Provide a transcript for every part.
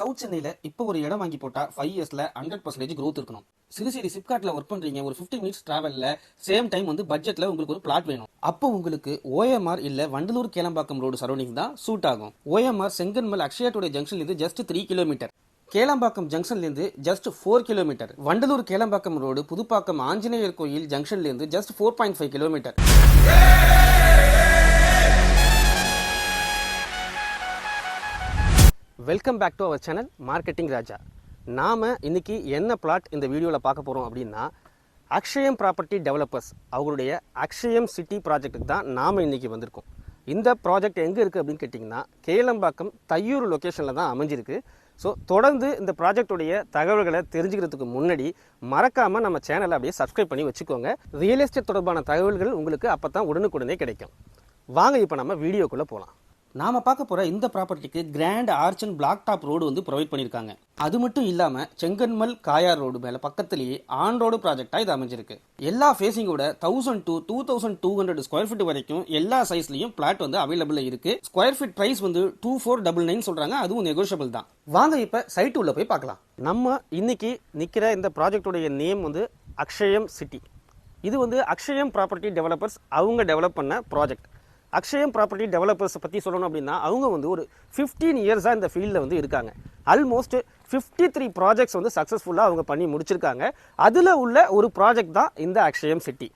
South சென்னையில் இப்போ ஒரு இடம் வாங்கி போட்டால் ஃபைவ் இயர்ஸில் ஹண்ட்ரட் பர்சன்டேஜ் க்ரோத் இருக்கணும். சிறு சிறு சிப்காட்டில் ஒர்க் பண்ணுறீங்க ஒரு ஃபிஃப்டி மினிட்ஸ் ட்ராவலில் சேம் டைம் வந்து பட்ஜெட்டில் உங்களுக்கு ஒரு பிளாட் வேணும். அப்போ உங்களுக்கு ஓஎம்ஆர் இல்லை வண்டலூர் கேளம்பாக்கம் ரோடு சரௌண்டிங் தான் சூட் ஆகும். ஓஎம்ஆர் செங்கன்மல் அக்ஷயாட்டுடைய ஜங்ஷன்லேருந்து just three kilometre Kelambakkam ஜங்ஷன்லேருந்து just four kilometre Vandalur Kelambakkam road Pudupakkam Anjaneyar கோயில் ஜங்ஷன்லேருந்து just four point five kilometre welcome back to our channel marketing Raja நாம் இன்னைக்கு என்ன பிளாட் இந்த வீடியோவில் பார்க்க போகிறோம் அப்படின்னா அக்ஷயம் ப்ராப்பர்ட்டி டெவலப்பர்ஸ் அவங்களுடைய அக்ஷயம் சிட்டி ப்ராஜெக்ட்டுக்கு தான் நாம் இன்றைக்கி வந்திருக்கோம். இந்த ப்ராஜெக்ட் எங்கே இருக்குது அப்படின்னு கேட்டிங்கன்னா கேளம்பாக்கம் தையூர் லொக்கேஷனில் தான் அமைஞ்சிருக்கு. ஸோ தொடர்ந்து இந்த ப்ராஜெக்ட்டுடைய தகவல்களை தெரிஞ்சுக்கிறதுக்கு முன்னாடி மறக்காமல் நம்ம சேனலை அப்படியே சப்ஸ்கிரைப் பண்ணி வச்சுக்கோங்க. ரியல் எஸ்டேட் தொடர்பான தகவல்கள் உங்களுக்கு அப்போ தான் உடனுக்குடனே கிடைக்கும். வாங்க இப்போ நம்ம வீடியோக்குள்ளே போகலாம் நாம் பார்க்க போகிற இந்த ப்ராப்பர்ட்டிக்கு grand arch and black top road வந்து ப்ரொவைட் பண்ணியிருக்காங்க. அது மட்டும் இல்லாமல் செங்கன்மல் காயார் ரோடு மேலே பக்கத்துலேயே ஆன் ரோடு ப்ராஜெக்டாக இது அமைஞ்சிருக்கு. எல்லா ஃபேஸிங்கோட thousand two two thousand two hundred square feet வரைக்கும் எல்லா சைஸ்லையும் பிளாட் வந்து அவைலபிள் இருக்கு. ஸ்கொயர் ஃபீட் ப்ரைஸ் வந்து டூ ஃபோர் டபுள் நைன் சொல்கிறாங்க அதுவும் நெகோஷியபிள் தான். வாங்க இப்போ சைட் உள்ள போய் பார்க்கலாம். நம்ம இன்னைக்கு நிற்கிற இந்த ப்ராஜெக்டுடைய நேம் வந்து அக்ஷயம் சிட்டி இது வந்து அக்ஷயம் ப்ராப்பர்ட்டி டெவலப்பர்ஸ் அவங்க டெவலப் பண்ண ப்ராஜெக்ட் அக்ஷயம் ப்ராப்பர்ட்டி டெவலப்பர்ஸை பற்றி சொல்லணும் அப்படின்னா அவங்க வந்து ஒரு ஃபிஃப்டீன் இயர்ஸாக இந்த ஃபீல்டில் வந்து இருக்காங்க. ஆல்மோஸ்ட் ஃபிஃப்டி த்ரீ ப்ராஜெக்ட்ஸ் வந்து சக்ஸஸ்ஃபுல்லாக அவங்க பண்ணி முடிச்சிருக்காங்க. அதில் உள்ள ஒரு ப்ராஜெக்ட் தான் இந்த அக்ஷயம் சிட்டி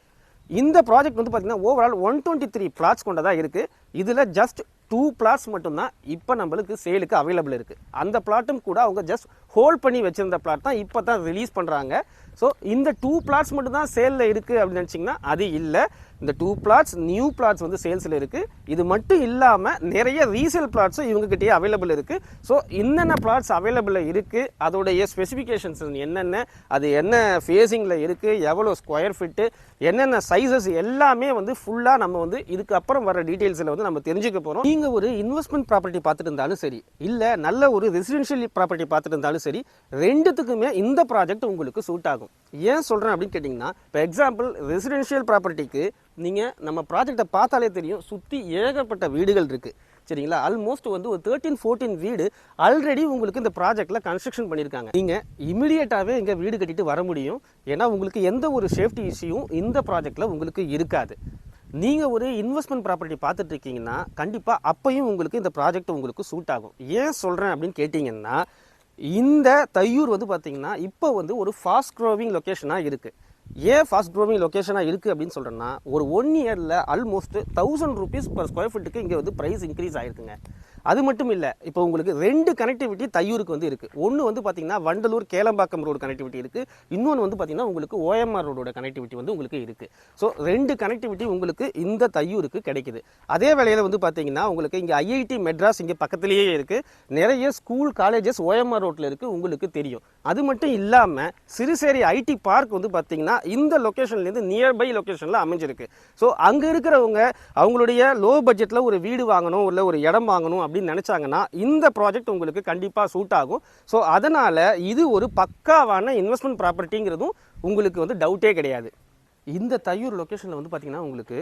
இந்த ப்ராஜெக்ட் வந்து பார்த்தீங்கன்னா overall one twenty three plots கொண்டதாக இருக்குது இதில் ஜஸ்ட் டூ பிளாட்ஸ் மட்டும்தான் இப்போ நம்மளுக்கு சேலுக்கு அவைலபிள் இருக்குது அந்த பிளாட்டும் கூட அவங்க ஜஸ்ட் ஹோல்ட் பண்ணி வச்சிருந்த பிளாட் தான் இப்போ தான் ரிலீஸ் பண்ணுறாங்க ஸோ இந்த டூ பிளாட்ஸ் மட்டும்தான் சேலில் இருக்குது அப்படின்னு நினச்சிங்கன்னா அது இல்லை. இந்த டூ பிளாட்ஸ் நியூ பிளாட்ஸ் வந்து சேல்ஸில் இருக்குது இது மட்டும் இல்லாமல் நிறைய ரீசேல் பிளாட்ஸும் இவங்ககிட்டயே அவைலபிள் இருக்குது ஸோ என்னென்ன பிளாட்ஸ் அவைலபிளில் இருக்குது அதோடைய ஸ்பெசிஃபிகேஷன்ஸ் என்னென்ன? அது என்ன ஃபேஸிங்கில் இருக்குது எவ்வளோ ஸ்கொயர் ஃபிட்டு என்னென்ன சைஸஸ் எல்லாமே வந்து ஃபுல்லாக நம்ம வந்து இதுக்கப்புறம் வர டீட்டெயில்ஸில் வந்து நம்ம தெரிஞ்சுக்க போகிறோம் நீங்கள் ஒரு இன்வெஸ்ட்மெண்ட் ப்ராப்பர்ட்டி பார்த்துட்டு இருந்தாலும் சரி இல்லை நல்ல ஒரு ரெசிடென்ஷியல் ப்ராப்பர்ட்டி பார்த்துட்டு இருந்தாலும் சரி ரெண்டுத்துக்குமே இந்த ப்ராஜெக்ட் உங்களுக்கு சூட் ஆகும். ஏன் சொல்கிறேன் அப்படின்னு கேட்டிங்கன்னா இப்போ எக்ஸாம்பிள் ரெசிடென்ஷியல் ப்ராப்பர்ட்டிக்கு நீங்கள் நம்ம ப்ராஜெக்டை பார்த்தாலே தெரியும் சுற்றி ஏகப்பட்ட வீடுகள் இருக்குது சரிங்களா? ஆல்மோஸ்ட் வந்து ஒரு தேர்ட்டின் ஃபோர்டீன் வீடு ஆல்ரெடி உங்களுக்கு இந்த ப்ராஜெக்ட்டில் கன்ஸ்ட்ரக்ஷன் பண்ணியிருக்காங்க நீங்கள் இமிடியேட்டாகவே இங்கே வீடு கட்டிட்டு வர முடியும். ஏன்னா உங்களுக்கு எந்த ஒரு சேஃப்டி இஷ்யூவும் இந்த ப்ராஜெக்ட்டில் உங்களுக்கு இருக்காது. நீங்கள் ஒரு இன்வெஸ்ட்மெண்ட் ப்ராப்பர்ட்டி பார்த்துட்டு இருக்கீங்கன்னா கண்டிப்பாக அப்பையும் உங்களுக்கு இந்த ப்ராஜெக்ட் உங்களுக்கு சூட் ஆகும். ஏன் சொல்கிறேன் அப்படின்னு கேட்டிங்கன்னா இந்த தையூர் வந்து பார்த்திங்கன்னா இப்போ வந்து ஒரு ஃபாஸ்ட் க்ரோவிங் லொக்கேஷனாக இருக்குது ஏன் ஃபாஸ்ட் க்ரோவிங் லொக்கேஷனாக இருக்குது அப்படின்னு சொல்கிறேன்னா ஒரு ஒன் இயரில் almost thousand rupees per square ஃபீட்டுக்கு இங்கே வந்து ப்ரைஸ் இன்க்ரீஸ் ஆகிருக்குங்க அது மட்டும் இல்லை இப்போ உங்களுக்கு ரெண்டு கனெக்டிவிட்டி தையூருக்கு வந்து இருக்குது ஒன்று வந்து பார்த்தீங்கன்னா வண்டலூர் கேளம்பாக்கம் ரோடு கனெக்டிவிட்டி இருக்குது இன்னொன்று வந்து பார்த்தீங்கன்னா உங்களுக்கு ஓஎம்ஆர் ரோடோட கனெக்டிவிட்டி வந்து உங்களுக்கு இருக்குது ஸோ ரெண்டு கனெக்டிவிட்டி உங்களுக்கு இந்த தையூருக்கு கிடைக்குது. அதே வேலையில் வந்து பார்த்தீங்கன்னா உங்களுக்கு இங்கே ஐஐடி மெட்ராஸ் இங்கே பக்கத்துலேயே இருக்குது நிறைய ஸ்கூல் காலேஜஸ் ஓஎம்ஆர் ரோட்டில் இருக்குது உங்களுக்கு தெரியும். அது மட்டும் இல்லாமல் சிறுசேரி ஐடி பார்க் வந்து பார்த்தீங்கன்னா இந்த லொக்கேஷன்லேருந்து நியர்பை லொக்கேஷனில் அமைஞ்சிருக்கு. ஸோ அங்கே இருக்கிறவங்க அவங்களுடைய லோ பட்ஜெட்டில் ஒரு வீடு வாங்கணும் இல்லை ஒரு இடம் வாங்கணும் அப்படின்னு நினச்சாங்கன்னா இந்த ப்ராஜெக்ட் உங்களுக்கு கண்டிப்பாக சூட் ஆகும். ஸோ அதனால் இது ஒரு பக்காவான இன்வெஸ்ட்மெண்ட் ப்ராப்பர்ட்டிங்கிறதும் உங்களுக்கு வந்து டவுட்டே கிடையாது. இந்த தையூர் லொக்கேஷனில் வந்து பார்த்தீங்கன்னா உங்களுக்கு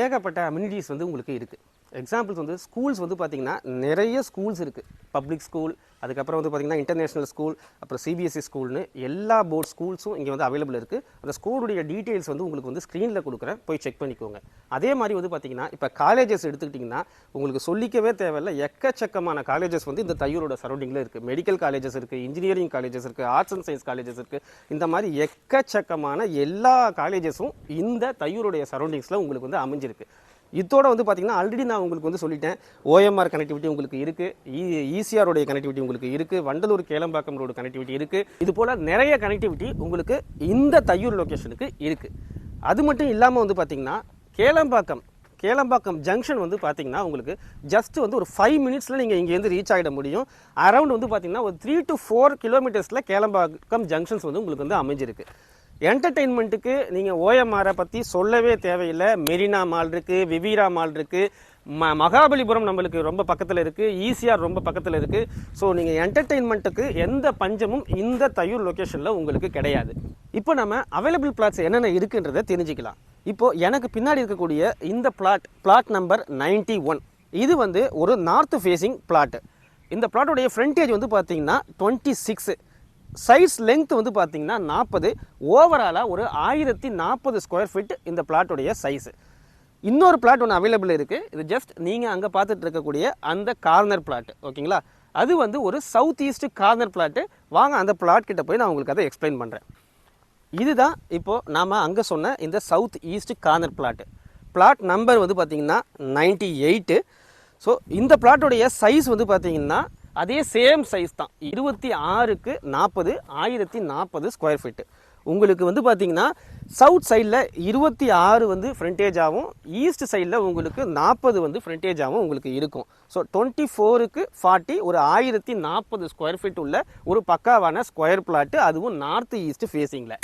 ஏகப்பட்ட அம்யூனிட்டிஸ் வந்து உங்களுக்கு இருக்குது எக்ஸாம்பிள்ஸ் வந்து ஸ்கூல்ஸ் வந்து பார்த்திங்கன்னா நிறைய ஸ்கூல்ஸ் இருக்குது பப்ளிக் ஸ்கூல் அதுக்கப்புறம் வந்து பார்த்தீங்கன்னா இன்டர்நேஷனல் ஸ்கூல் அப்புறம் சிபிஎஸ்சி ஸ்கூல்னு எல்லா போர்ட் ஸ்கூல்ஸும் இங்கே வந்து அவைலபிள் இருக்குது அந்த ஸ்கூலுடைய டீட்டெயில்ஸ் வந்து உங்களுக்கு வந்து ஸ்க்ரீனில் கொடுக்குறேன். போய் செக் பண்ணிக்கோங்க. அதே மாதிரி வந்து பார்த்திங்கன்னா இப்போ காலேஜஸ் எடுத்துக்கிட்டிங்கன்னா உங்களுக்கு சொல்லிக்கவே தேவையில்ல. எக்கச்சக்கமான காலேஜஸ் வந்து இந்த தையூரோட சரௌண்டிங்கில் இருக்குது மெடிக்கல் காலேஜஸ் இருக்குது இன்ஜினியரிங் காலேஜஸ் இருக்குது ஆர்ட்ஸ் அண்ட் சயின்ஸ் காலேஜஸ் இருக்குது இந்த மாதிரி எக்கச்சக்கமான எல்லா காலேஜஸும் இந்த தையூருடைய சரௌண்டிங்ஸில் உங்களுக்கு வந்து அமைஞ்சிருக்கு. இதோட வந்து பார்த்தீங்கன்னா ஆல்ரெடி நான் உங்களுக்கு வந்து சொல்லிட்டேன். ஓஎம்ஆர் கனெக்டிவிட்டி உங்களுக்கு இருக்குது ஈசிஆருடைய கனெக்டிவிட்டி உங்களுக்கு இருக்குது வண்டலூர் கேளம்பாக்கம் ரோடு கனெக்டிவிட்டி இருக்குது இது போல் நிறைய கனெக்டிவிட்டி உங்களுக்கு இந்த தையூர் லொக்கேஷனுக்கு இருக்குது அது மட்டும் இல்லாமல் வந்து பார்த்தீங்கன்னா கேளம்பாக்கம் கேளம்பாக்கம் ஜங்ஷன் வந்து பார்த்தீங்கன்னா உங்களுக்கு ஜஸ்ட் வந்து ஒரு ஃபைவ் மினிட்ஸில் நீங்கள் இங்கேருந்து ரீச் ஆகிட முடியும். அரௌண்ட் வந்து பார்த்தீங்கன்னா ஒரு த்ரீ டு ஃபோர் கிலோமீட்டர்ஸில் கேளம்பாக்கம் ஜங்ஷன்ஸ் வந்து உங்களுக்கு வந்து அமைஞ்சிருக்கு. என்டர்டெயின்மெண்ட்டுக்கு நீங்கள் ஓஎம்ஆரை பற்றி சொல்லவே தேவையில்லை. மெரினா மால் இருக்குது விவீரா மால் இருக்குது ம மகாபலிபுரம் நம்மளுக்கு ரொம்ப பக்கத்தில் இருக்குது ஈசிஆர் ரொம்ப பக்கத்தில் இருக்குது ஸோ நீங்கள் என்டர்டெயின்மெண்ட்டுக்கு எந்த பஞ்சமும் இந்த தையூர் லொக்கேஷனில் உங்களுக்கு கிடையாது. இப்போ நம்ம அவைலபிள் பிளாட்ஸ் என்னென்ன இருக்குன்றதை தெரிஞ்சுக்கலாம். இப்போது எனக்கு பின்னாடி இருக்கக்கூடிய இந்த plot plot number ninety one இது வந்து ஒரு நார்த் ஃபேஸிங் பிளாட் இந்த பிளாட்டோடைய ஃப்ரண்டேஜ் வந்து பார்த்தீங்கன்னா டுவெண்ட்டி சிக்ஸு சைஸ் லென்த் வந்து பார்த்தீங்கன்னா நாற்பது ஓவராலாக ஒரு ஆயிரத்தி நாற்பது ஸ்கொயர் ஃபீட் இந்த பிளாட்டுடைய சைஸு இன்னொரு பிளாட் ஒன்று அவைலபிள் இருக்குது இது ஜஸ்ட் நீங்கள் அங்கே பார்த்துட்டு இருக்கக்கூடிய அந்த கார்னர் பிளாட் ஓகேங்களா அது வந்து ஒரு சவுத் ஈஸ்ட் கார்னர் பிளாட்டு வாங்க அந்த பிளாட் கிட்ட போய் நான் உங்களுக்கு அதை எக்ஸ்பிளைன் பண்ணுறேன் இதுதான் இப்போது நாம் அங்கே சொன்ன இந்த south east corner plot plot number வந்து பார்த்தீங்கன்னா நைன்ட்டி எயிட்டு ஸோ இந்த பிளாட்டுடைய சைஸ் வந்து பார்த்தீங்கன்னா அதே சேம் சைஸ் தான். இருபத்தி ஆறுக்கு நாற்பது ஆயிரத்தி நாற்பது ஸ்கொயர் ஃபீட்டு உங்களுக்கு வந்து பார்த்தீங்கன்னா சவுத் சைடில் இருபத்தி ஆறு வந்து ஃப்ரண்டேஜாகவும் ஈஸ்ட் சைடில் உங்களுக்கு நாற்பது வந்து ஃப்ரண்டேஜாகவும் உங்களுக்கு இருக்கும். ஸோ டுவெண்ட்டி ஃபோருக்கு ஃபார்ட்டி ஒரு ஆயிரத்தி நாற்பது ஸ்கொயர் ஃபீட் உள்ள ஒரு பக்காவான ஸ்கொயர் பிளாட்டு அதுவும் நார்த் ஈஸ்ட் ஃபேஸிங்கில்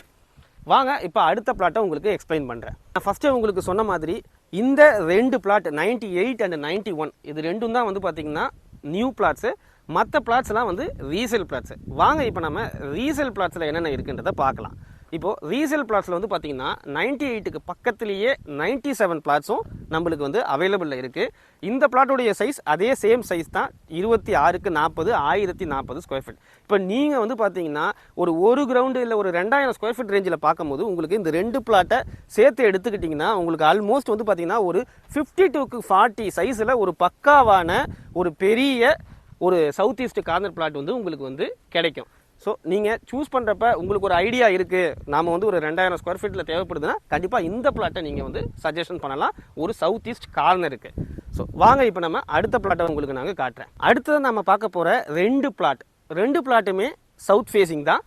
வாங்க இப்போ அடுத்த பிளாட்டை உங்களுக்கு எக்ஸ்பிளைன் பண்ணுறேன் நான் ஃபஸ்ட்டு உங்களுக்கு சொன்ன மாதிரி இந்த ரெண்டு plot ninety eight and ninety one இது ரெண்டும் தான் வந்து பார்த்தீங்கன்னா நியூ பிளாட்ஸு மற்ற பிளாட்ஸ்லாம் வந்து ரீசேல் பிளாட்ஸ் வாங்க இப்போ நம்ம ரீசேல் பிளாட்ஸில் என்னென்ன இருக்குன்றதை பார்க்கலாம். இப்போது ரீசேல் பிளாட்ஸில் வந்து பார்த்தீங்கன்னா நைன்டி எயிட்டுக்கு பக்கத்துலேயே நைன்டி செவன் பிளாட்ஸும் நம்மளுக்கு வந்து அவைலபிளில் இருக்குது இந்த பிளாட்டோடைய சைஸ் அதே சேம் சைஸ் தான் இருபத்தி ஆறுக்கு நாற்பது ஆயிரத்தி நாற்பது ஸ்கொயர் ஃபீட் இப்போ நீங்கள் வந்து பார்த்தீங்கன்னா ஒரு ஒரு கிரவுண்டு இல்லை ஒரு ரெண்டாயிரம் ஸ்கொயர் ஃபீட் ரேஞ்சில் பார்க்கும்போது உங்களுக்கு இந்த ரெண்டு பிளாட்டை சேர்த்து எடுத்துக்கிட்டிங்கன்னா உங்களுக்கு ஆல்மோஸ்ட் வந்து பார்த்தீங்கன்னா ஒரு ஃபிஃப்டி டூக்கு ஃபார்ட்டி சைஸில் ஒரு பக்காவான ஒரு பெரிய ஒரு சவுத் ஈஸ்ட் கார்னர் பிளாட் வந்து உங்களுக்கு வந்து கிடைக்கும். ஸோ நீங்கள் சூஸ் பண்ணுறப்ப உங்களுக்கு ஒரு ஐடியா இருக்குது நாம் வந்து ஒரு ரெண்டாயிரம் ஸ்கொயர் ஃபீட்டில் தேவைப்படுதுன்னா கண்டிப்பாக இந்த பிளாட்டை நீங்கள் வந்து சஜஷன் பண்ணலாம். ஒரு சவுத் ஈஸ்ட் கார்னருக்கு ஸோ வாங்க இப்போ நம்ம அடுத்த பிளாட்டை உங்களுக்கு நாங்கள் காட்டுறேன். அடுத்தது நம்ம பார்க்க போகிற ரெண்டு பிளாட் ரெண்டு பிளாட்டுமே சவுத் ஃபேஸிங் தான்.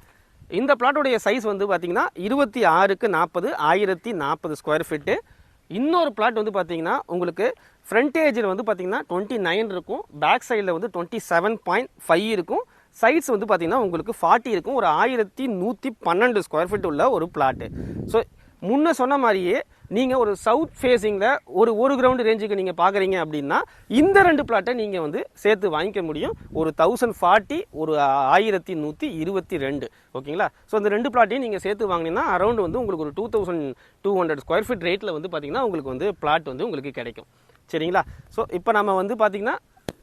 இந்த பிளாட்டோடைய சைஸ் வந்து பார்த்திங்கன்னா இருபத்தி ஆறுக்கு நாற்பது ஆயிரத்தி நாற்பது ஸ்கொயர் ஃபீட்டு இன்னொரு பிளாட் வந்து பார்த்தீங்கன்னா உங்களுக்கு ஃப்ரண்டேஜில் வந்து பார்த்தீங்கன்னா டுவெண்ட்டி நைன் இருக்கும் பேக் சைடில் வந்து டுவெண்ட்டி செவன் பாயிண்ட் ஃபைவ் இருக்கும். சைட்ஸ் வந்து பார்த்தீங்கன்னா உங்களுக்கு ஃபார்ட்டி இருக்கும். ஒரு ஆயிரத்தி நூற்றி பன்னெண்டு ஸ்கொயர் ஃபீட் உள்ள ஒரு பிளாட்டு ஸோ முன்ன சொன்ன மாதிரியே நீங்கள் ஒரு சவுத் ஃபேஸிங்கில் ஒரு ஒரு கிரவுண்டு ரேஞ்சுக்கு நீங்கள் பார்க்குறீங்க அப்படின்னா இந்த ரெண்டு பிளாட்டை நீங்கள் வந்து சேர்த்து வாங்கிக்க முடியும். ஒரு தௌசண்ட் ஃபார்ட்டி ஒரு ஆயிரத்தி நூற்றி இருபத்தி ரெண்டு. ஓகேங்களா? ஸோ இந்த ரெண்டு பிளாட்டையும் நீங்கள் சேர்த்து வாங்கினீங்கன்னா அரௌண்ட் வந்து உங்களுக்கு ஒரு two thousand two hundred square feet ரேட்டில் வந்து பார்த்தீங்கன்னா உங்களுக்கு வந்து பிளாட் வந்து உங்களுக்கு கிடைக்கும். சரிங்களா? ஸோ இப்போ நம்ம வந்து பார்த்திங்கன்னா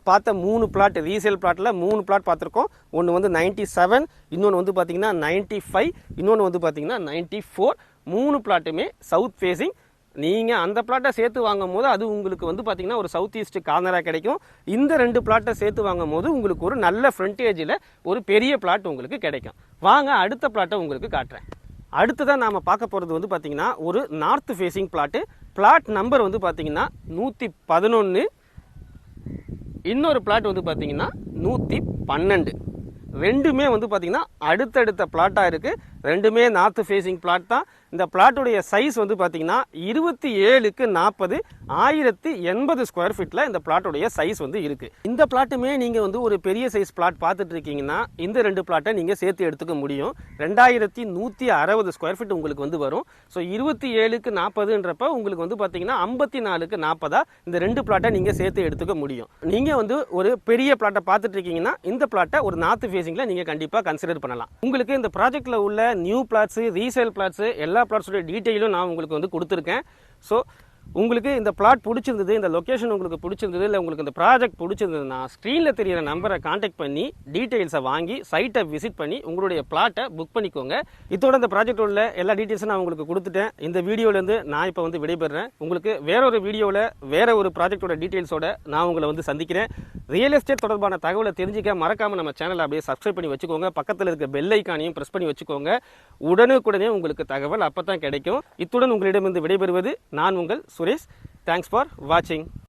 பார்த்த மூணு பிளாட் ரீசேல் பிளாட்டில் மூணு பிளாட் பார்த்துருக்கோம். ஒன்று வந்து நைன்ட்டி செவன் இன்னொன்று வந்து பார்த்தீங்கன்னா நைன்ட்டி ஃபைவ் இன்னொன்று வந்து பார்த்தீங்கன்னா நைன்ட்டி ஃபோர் மூணு பிளாட்டுமே சவுத் ஃபேஸிங் நீங்கள் அந்த பிளாட்டை சேர்த்து வாங்கும் போது அது உங்களுக்கு வந்து பார்த்திங்கன்னா ஒரு சவுத் ஈஸ்ட் கார்னராக கிடைக்கும். இந்த ரெண்டு பிளாட்டை சேர்த்து வாங்கும் போது உங்களுக்கு ஒரு நல்ல ஃப்ரண்டேஜில் ஒரு பெரிய பிளாட் உங்களுக்கு கிடைக்கும். வாங்க அடுத்த பிளாட்டை உங்களுக்கு காட்டுறேன். அடுத்ததாக நாம் பார்க்க போகிறது வந்து பார்த்திங்கன்னா ஒரு north facing plot plot number வந்து பார்த்திங்கன்னா நூற்றி பதினொன்று இன்னொரு பிளாட் வந்து பார்த்திங்கன்னா நூற்றி பன்னெண்டு. ரெண்டுமே வந்து பார்த்திங்கன்னா அடுத்தடுத்த பிளாட்டாக இருக்குது ரெண்டுமே நார்த்து ஃபேஸிங் பிளாட் தான். இந்த பிளாட்டுடைய சைஸ் வந்து பார்த்தீங்கன்னா இருபத்தி ஏழுக்கு நாற்பது ஆயிரத்தி எண்பது ஸ்கொயர் ஃபீட்டில் இந்த பிளாட்டுடைய சைஸ் வந்து இருக்குது இந்த பிளாட்டுமே நீங்கள் வந்து ஒரு பெரிய சைஸ் பிளாட் பார்த்துட்டு இருக்கீங்கன்னா இந்த ரெண்டு பிளாட்டை நீங்கள் சேர்த்து எடுத்துக்க முடியும். ரெண்டாயிரத்தி நூற்றி அறுபது ஸ்கொயர் ஃபீட் உங்களுக்கு வந்து வரும். ஸோ இருபத்தி ஏழுக்கு நாற்பதுன்றப்ப உங்களுக்கு வந்து பார்த்தீங்கன்னா ஐம்பத்தி நாலுக்கு நாற்பதா இந்த ரெண்டு பிளாட்டை நீங்கள் சேர்த்து எடுத்துக்க முடியும். நீங்கள் வந்து ஒரு பெரிய பிளாட்டை பார்த்துட்டு இருக்கீங்கன்னா இந்த பிளாட்டை ஒரு நார்த்து ஃபேஸிங்கில் நீங்கள் கண்டிப்பாக கன்சிடர் பண்ணலாம். உங்களுக்கு இந்த ப்ராஜெக்ட்டில் உள்ள நியூ பிளாட்ஸு ரீசேல் பிளாட்ஸு எல்லா பிளாட்ஸோடைய டீட்டெயிலும் நான் உங்களுக்கு வந்து கொடுத்துருக்கேன். ஸோ உங்களுக்கு இந்த பிளாட் பிடிச்சிருந்தது இந்த லொக்கேஷன் உங்களுக்கு பிடிச்சிருந்தது இல்லை உங்களுக்கு இந்த ப்ராஜெக்ட் பிடிச்சிருந்ததுன்னா ஸ்க்ரீனில் தெரியிற நம்பரை காண்டாக்ட் பண்ணி டீட்டெயில்ஸை வாங்கி சைட்டை விசிட் பண்ணி உங்களுடைய பிளாட்டை புக் பண்ணிக்கோங்க. இதோட இந்த ப்ராஜெக்ட் உள்ள எல்லா டீட்டெயில்ஸும் நான் உங்களுக்கு கொடுத்துட்டேன். இந்த வீடியோலேருந்து நான் இப்போ வந்து விடைபெறேன். உங்களுக்கு வேற ஒரு வீடியோவில் வேற ஒரு ப்ராஜெக்டோட டீட்டெயில்ஸோட நான் உங்களை வந்து சந்திக்கிறேன். ரியல் எஸ்டேட் தொடர்பான தகவலை தெரிஞ்சிக்க மறக்காமல் நம்ம சேனலை அப்படியே சப்ஸ்கிரைப் பண்ணி வச்சுக்கோங்க. பக்கத்தில் இருக்க பெல் ஐக்கானையும் ப்ரெஸ் பண்ணி வச்சுக்கோங்க. உடனுக்குடனே உங்களுக்கு தகவல் அப்போ தான் கிடைக்கும். இத்துடன் உங்களிடமிருந்து விடைபெறுவது நான் உங்கள் Suresh. Thanks for watching.